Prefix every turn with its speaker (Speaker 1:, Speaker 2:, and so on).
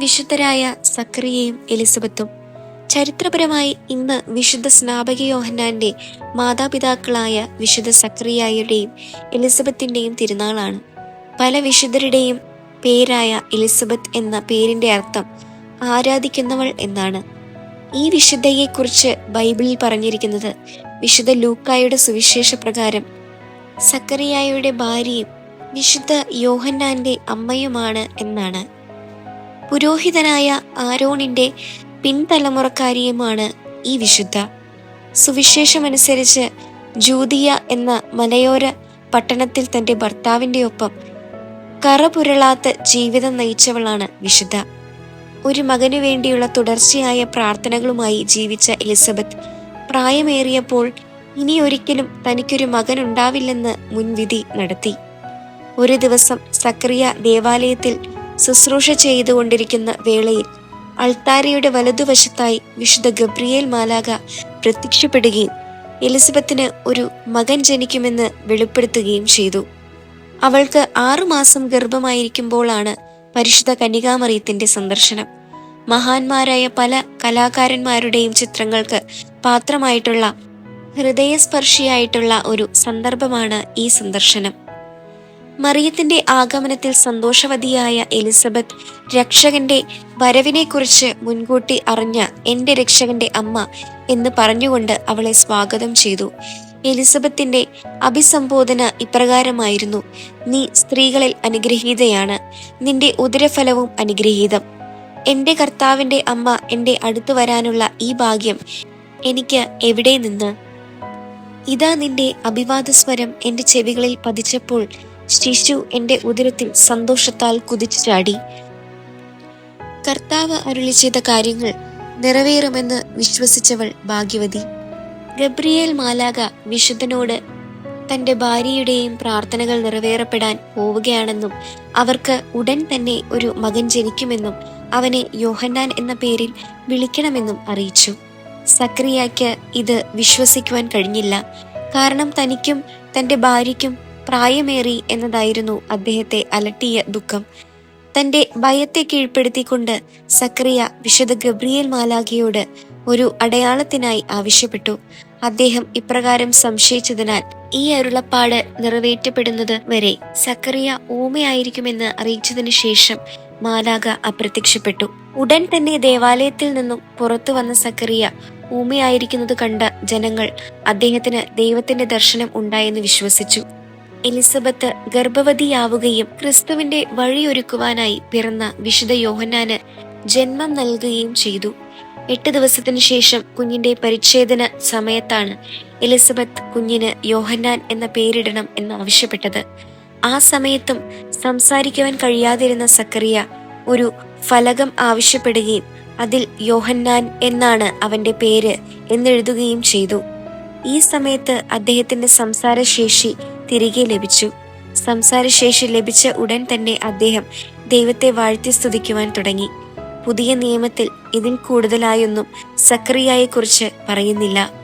Speaker 1: വിശുദ്ധരായ സക്രിയയും എലിസബത്തും. ചരിത്രപരമായി ഇന്ന് വിശുദ്ധ സ്നാപക യോഹന്നാന്റെ മാതാപിതാക്കളായ വിശുദ്ധ സക്രിയായുടെയും എലിസബത്തിന്റെയും തിരുനാളാണ്. പല വിശുദ്ധരുടെയും പേരായ എലിസബത്ത് എന്ന പേരിന്റെ അർത്ഥം ആരാധിക്കുന്നവൾ എന്നാണ്. ഈ വിശുദ്ധയെക്കുറിച്ച് ബൈബിളിൽ പറഞ്ഞിരിക്കുന്നത് വിശുദ്ധ ലൂക്കായുടെ സുവിശേഷ പ്രകാരം സക്കറിയായുടെ ഭാര്യയും വിശുദ്ധ യോഹന്നാന്റെ അമ്മയുമാണ് എന്നാണ്. പുരോഹിതനായ ആരോണിന്റെ പിൻതലമുറക്കാരിയുമാണ് ഈ വിശുദ്ധ. സുവിശേഷമനുസരിച്ച് ജൂതിയ എന്ന മലയോര പട്ടണത്തിൽ തന്റെ ഭർത്താവിന്റെ ഒപ്പം കറപുരളാത്ത ജീവിതം നയിച്ചവളാണ് വിശുദ്ധ. ഒരു മകനു വേണ്ടിയുള്ള തുടർച്ചയായ പ്രാർത്ഥനകളുമായി ജീവിച്ച എലിസബത്ത് പ്രായമേറിയപ്പോൾ ഇനി ഒരിക്കലും തനിക്കൊരു മകൻ ഉണ്ടാവില്ലെന്ന് മുൻവിധി നടത്തി. ഒരു ദിവസം സക്രിയ ദേവാലയത്തിൽ ശുശ്രൂഷ ചെയ്തുകൊണ്ടിരിക്കുന്ന വേളയിൽ അൾത്താരയുടെ വലതുവശത്തായി വിശുദ്ധ ഗബ്രിയേൽ മാലാക പ്രത്യക്ഷപ്പെടുകയും എലിസബത്തിന് ഒരു മകൻ ജനിക്കുമെന്ന് വെളിപ്പെടുത്തുകയും ചെയ്തു. അവൾക്ക് ആറുമാസം ഗർഭമായിരിക്കുമ്പോഴാണ് പരിശുദ്ധ കന്യകാമറിയത്തിന്റെ സന്ദർശനം. മഹാന്മാരായ പല കലാകാരന്മാരുടെയും ചിത്രങ്ങൾക്ക് പാത്രമായിട്ടുള്ള ഹൃദയസ്പർശിയായിട്ടുള്ള ഒരു സന്ദർഭമാണ് ഈ സന്ദർശനം. മറിയത്തിന്റെ ആഗമനത്തിൽ സന്തോഷവതിയായ എലിസബത്ത് രക്ഷകന്റെ വരവിനെക്കുറിച്ച് മുൻകൂട്ടി അറിഞ്ഞ എന്റെ രക്ഷകന്റെ അമ്മ എന്ന് പറഞ്ഞുകൊണ്ട് അവളെ സ്വാഗതം ചെയ്തു. എലിസബത്തിന്റെ അഭിസംബോധന ഇപ്രകാരമായിരുന്നു. നീ സ്ത്രീകളിൽ അനുഗ്രഹീതയാണ്. നിന്റെ ഉദരഫലവും അനുഗ്രഹീതം. എന്റെ കർത്താവിന്റെ അമ്മ എന്റെ അടുത്തു വരാനുള്ള ഈ ഭാഗ്യം എനിക്ക് എവിടെ നിന്ന്? ഇതാ നിന്റെ അഭിവാദസ്വരം എന്റെ ചെവികളിൽ പതിച്ചപ്പോൾ ശിശു എന്റെ ഉദരത്തിൽ സന്തോഷത്താൽ കുതിച്ചു ചാടി. കർത്താവ് അരുളി ചെയ്ത കാര്യങ്ങൾ നിറവേറുമെന്ന് വിശ്വസിച്ചവൾ ഭാഗ്യവതി. ഗബ്രിയേൽ മാലാക വിശുദ്ധനോട് തന്റെ ഭാര്യയുടെയും പ്രാർത്ഥനകൾ നിറവേറപ്പെടാൻ പോവുകയാണെന്നും അവർക്ക് ഉടൻ തന്നെ ഒരു മകൻ ജനിക്കുമെന്നും അവനെ യോഹന്നാൻ എന്ന പേരിൽ വിളിക്കണമെന്നും അറിയിച്ചു. സക്രിയയ്ക്ക് ഇത് വിശ്വസിക്കുവാൻ കഴിഞ്ഞില്ല. കാരണം തനിക്കും തന്റെ ഭാര്യയ്ക്കും പ്രായമേറി എന്നതായിരുന്നു അദ്ദേഹത്തെ അലട്ടിയ ദുഃഖം. തന്റെ ഭയത്തെ കീഴ്പ്പെടുത്തിക്കൊണ്ട് സക്രിയ വിശദ ഗബ്രിയേൽ മാലാഖിയോട് ഒരു അടയാളത്തിനായി ആവശ്യപ്പെട്ടു. അദ്ദേഹം ഇപ്രകാരം സംശയിച്ചതിനാൽ ഈ അരുളപ്പാട് നിറവേറ്റപ്പെടുന്നത് വരെ സക്കറിയ ഊമയായിരിക്കുമെന്ന് അറിയിച്ചതിനു ശേഷം മാലാക അപ്രത്യക്ഷപ്പെട്ടു. ഉടൻ തന്നെ ദേവാലയത്തിൽ നിന്നും പുറത്തു വന്ന സക്കറിയ ഊമയായിരിക്കുന്നത് കണ്ട ജനങ്ങൾ അദ്ദേഹത്തിന് ദൈവത്തിന്റെ ദർശനം ഉണ്ടായെന്ന് വിശ്വസിച്ചു. എലിസബത്ത് ഗർഭവതിയാവുകയും ക്രിസ്തുവിന്റെ വഴിയൊരുക്കുവാനായി പിറന്ന വിശുദ്ധ യോഹന്നാന് ജന്മം നൽകുകയും ചെയ്തു. എട്ട് ദിവസത്തിനു ശേഷം കുഞ്ഞിന്റെ പരിച്ഛേദന സമയത്താണ് എലിസബത്ത് കുഞ്ഞിന് യോഹന്നാൻ എന്ന പേരിടണം എന്ന് ആവശ്യപ്പെട്ടത് ആ സമയത്തും സംസാരിക്കുവാൻ കഴിയാതിരുന്ന സക്കറിയ ഒരു ഫലകം ആവശ്യപ്പെടുകയും അതിൽ യോഹന്നാൻ എന്നാണ് അവന്റെ പേര് എന്നെഴുതുകയും ചെയ്തു. ഈ സമയത്ത് അദ്ദേഹത്തിന്റെ സംസാരശേഷി തിരികെ ലഭിച്ചു. സംസാരശേഷി ലഭിച്ച ഉടൻ തന്നെ അദ്ദേഹം ദൈവത്തെ വാഴ്ത്തി സ്തുതിക്കുവാൻ തുടങ്ങി. പുതിയ നിയമത്തിൽ ഇതിൽ കൂടുതലായൊന്നും സക്രിയയെക്കുറിച്ച് പറയുന്നില്ല.